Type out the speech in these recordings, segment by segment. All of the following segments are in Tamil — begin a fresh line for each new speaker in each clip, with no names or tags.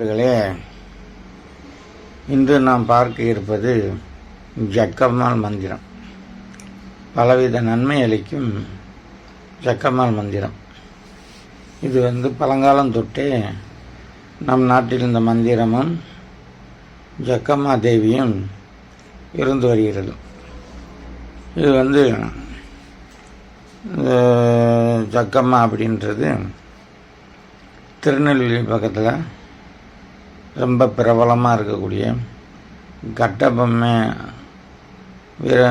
நண்பர்களே இன்று நாம் பார்க்க இருப்பது ஜக்கம்மாள் மந்திரம். பலவித நன்மை அளிக்கும் ஜக்கம்மாள் மந்திரம். இது வந்து பழங்காலம் தொட்டே நம் நாட்டில் இந்த மந்திரமும் ஜக்கம்மா தேவியும் இருந்து வருகிறது. இது வந்து ஜக்கம்மா அப்படின்றது திருநெல்வேலி பக்கத்தில் ரொம்ப பிரபலமாக இருக்கக்கூடிய கட்டபொம்மை வீர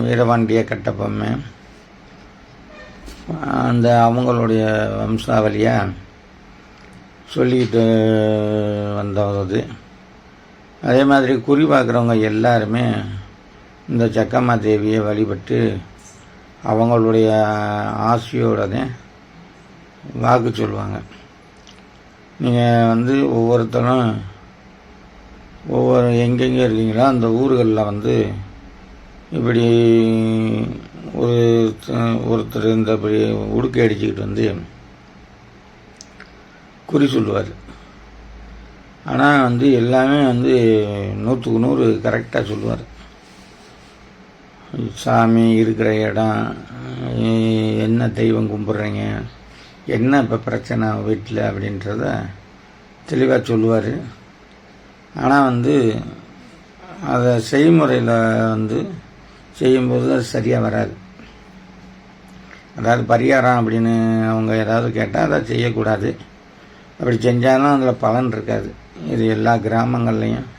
வீரபாண்டிய கட்டபொம்மை அந்த அவங்களுடைய வம்சாவளியாக சொல்லிக்கிட்டு வந்தது அதே. மாதிரி குறி பார்க்குறவங்க எல்லாருமே இந்த சக்கம்மா தேவியை வழிபட்டு அவங்களுடைய ஆசையோட வாக்கு சொல்லுவாங்க. நீங்கள் வந்து ஒவ்வொருத்தரும் ஒவ்வொரு எங்கெங்கே இருக்கீங்களோ அந்த ஊர்களில் வந்து இப்படி ஒரு ஒருத்தர் இந்த இப்படி உடுக்கை அடிச்சுக்கிட்டு வந்து குறி சொல்லுவார். ஆனால் வந்து எல்லாமே வந்து நூற்றுக்கு நூறு கரெக்டாக சொல்லுவார். சாமி இருக்கிற இடம் என்ன தெய்வம் கும்பிட்றீங்க? என்ன இப்போ பிரச்சனை வீட்டில் அப்படின்றத தெளிவாக சொல்லுவார். ஆனால் வந்து அதை செய்முறையில் வந்து செய்யும்போது அது சரியாக வராது. அதாவது பரிகாரம் அப்படின்னு அவங்க ஏதாவது கேட்டால் அதை செய்யக்கூடாது. அப்படி செஞ்சாலும் அதில் பலன் இருக்காது. இது எல்லா கிராமங்கள்லேயும்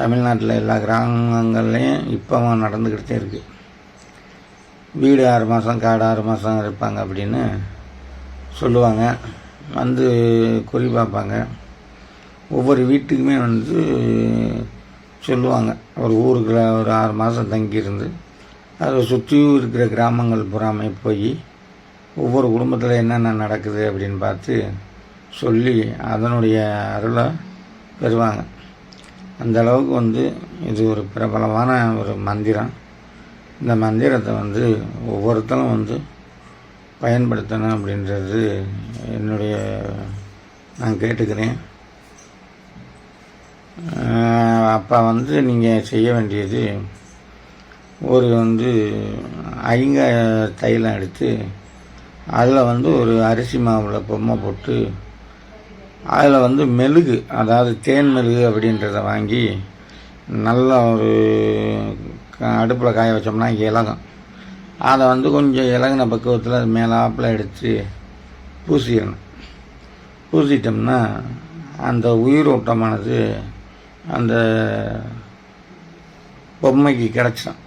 தமிழ்நாட்டில் எல்லா கிராமங்கள்லேயும் இப்போ நடந்துக்கிட்டே இருக்குது வீடு ஆறு மாதம் காடு ஆறு மாதம் இருப்பாங்க அப்படின்னு சொல்லுவாங்க. வந்து குறி பார்ப்பாங்க. ஒவ்வொரு வீட்டுக்குமே வந்து சொல்லுவாங்க. ஒரு ஊருக்குள்ள ஒரு ஆறு மாதம் தங்கியிருந்து அதை சுற்றியும் இருக்கிற கிராமங்கள் புறாமை போய் ஒவ்வொரு குடும்பத்தில் என்னென்ன நடக்குது அப்படின்னு பார்த்து சொல்லி அதனுடைய அருளை பெறுவாங்க. அந்த அளவுக்கு வந்து இது ஒரு பிரபலமான ஒரு மந்திரம். இந்த மந்திரத்தை வந்து ஒவ்வொருத்தரும் வந்து பயன்படுத்தணும் அப்படின்றது என்னுடைய நான் கேட்டுக்கிறேன். அப்போ வந்து நீங்கள் செய்ய வேண்டியது ஒரு வந்து ஐங்க தைலம் எடுத்து அதில் வந்து ஒரு அரிசி மாவில் பொம்மை போட்டு அதில் வந்து மெழுகு அதாவது தேன் மெழுகு அப்படின்றத வாங்கி நல்லா ஒரு அடுப்பில் காய வச்சோம்னா இலகம். அதை வந்து கொஞ்சம் இலகின பக்குவத்தில் அது மேலாப்பில் எடுத்து பூசிடணும். பூசிட்டோம்னா அந்த உயிர் ஓட்டமானது அந்த பொம்மைக்கு கிடச்சிடும்.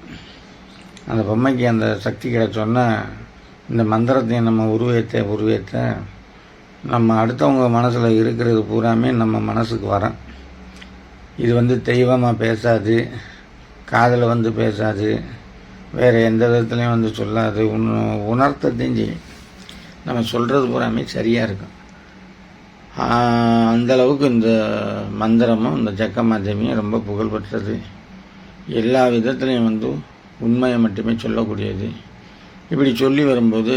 அந்த பொம்மைக்கு அந்த சக்தி கிடச்சோன்னா இந்த மந்திரத்தையும் நம்ம உருவேற்ற உருவேற்ற நம்ம அடுத்தவங்க மனசில் இருக்கிறது பூராமே நம்ம மனசுக்கு வரோம். இது வந்து தெய்வமாக பேசாது காதில் வந்து பேசாது வேறு எந்த விதத்துலையும் வந்து சொல்லாது. உண உணர்த்த தெரிஞ்சு நம்ம சொல்கிறது பூராமே சரியாக இருக்கும். அந்தளவுக்கு இந்த மந்திரமும் இந்த ஜக்க மாத்தியமையும் ரொம்ப புகழ்பெற்றது. எல்லா விதத்துலையும் வந்து உண்மையை மட்டுமே சொல்லக்கூடியது. இப்படி சொல்லி வரும்போது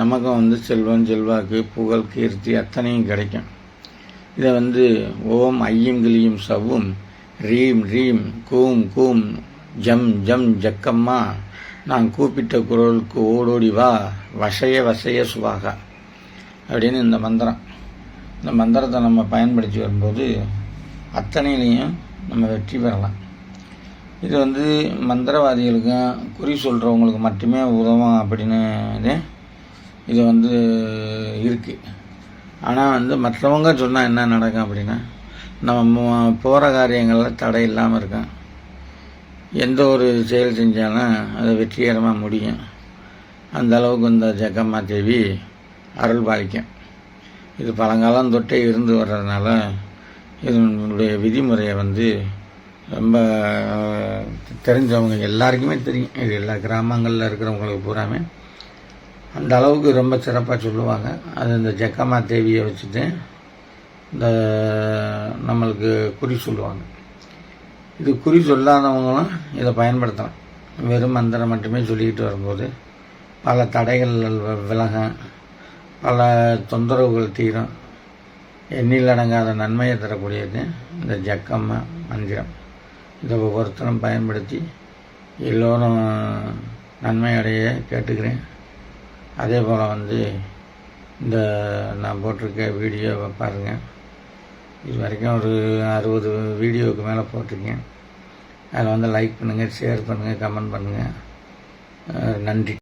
நமக்கும் வந்து செல்வம் செல்வாக்கு புகழ் கீர்த்தி அத்தனையும் கிடைக்கும். இதை வந்து ஓம் ஐயும் கிளியும் சவ்வும் ரீம் ரீம் கூம் கூம் ஜம் ஜம் ஜக்கம்மா நான் கூப்பிட்ட குரலுக்கு ஓடோடி வா வசைய வசைய சுவாகா அப்படின்னு இந்த மந்திரம். இந்த மந்திரத்தை நம்ம பயன்படுத்தி வரும்போது அத்தனையிலையும் நம்ம வெற்றி பெறலாம். இது வந்து மந்திரவாதிகளுக்கும் குறி சொல்கிறவங்களுக்கு மட்டுமே உதவும் அப்படின்னு இது. வந்து இருக்குது ஆனால் வந்து மற்றவங்க சொன்னால் என்ன நடக்கும் அப்படின்னா நம்ம போகிற காரியங்களில் தடை இல்லாமல் இருக்கேன். எந்த ஒரு செயல் செஞ்சாலும் அது வெற்றிகரமாக முடியும். அந்த அளவுக்கு இந்த ஜக்கம்மா தேவி அருள் பாலிக்கும். இது பழங்காலம் தொட்டே இருந்து வர்றதுனால இதனுடைய விதிமுறையை வந்து ரொம்ப தெரிஞ்சவங்க எல்லாருக்குமே தெரியும். இது எல்லா கிராமங்களில் இருக்கிறவங்களுக்கு பூராமே. அந்த அளவுக்கு ரொம்ப சிறப்பாக சொல்லுவாங்க. அது இந்த ஜக்கம்மா தேவியை வச்சுட்டு இந்த நம்மளுக்கு குறி சொல்லுவாங்க. இது குறி சொல்லாதவங்களும் இதை பயன்படுத்தலாம். வெறும் மந்திரம் மட்டுமே சொல்லிக்கிட்டு வரும்போது பல தடைகள் விலகும். பல தொந்தரவுகள் தீரும். எண்ணில் அடங்காத நன்மையை தரக்கூடியது இந்த ஜக்கம் மந்திரம். இதை ஒவ்வொருத்தரும் பயன்படுத்தி எல்லோரும் நன்மை அடைய கேட்டுக்கிறேன். அதே போல் வந்து இந்த நான் போட்டிருக்க வீடியோவை பாருங்கள் இது வரைக்கும் ஒரு அறுபது வீடியோவுக்கு மேலே போட்டிருக்கேன். அதில் வந்து லைக் பண்ணுங்கள் ஷேர் பண்ணுங்கள் கமெண்ட் பண்ணுங்கள் நன்றி.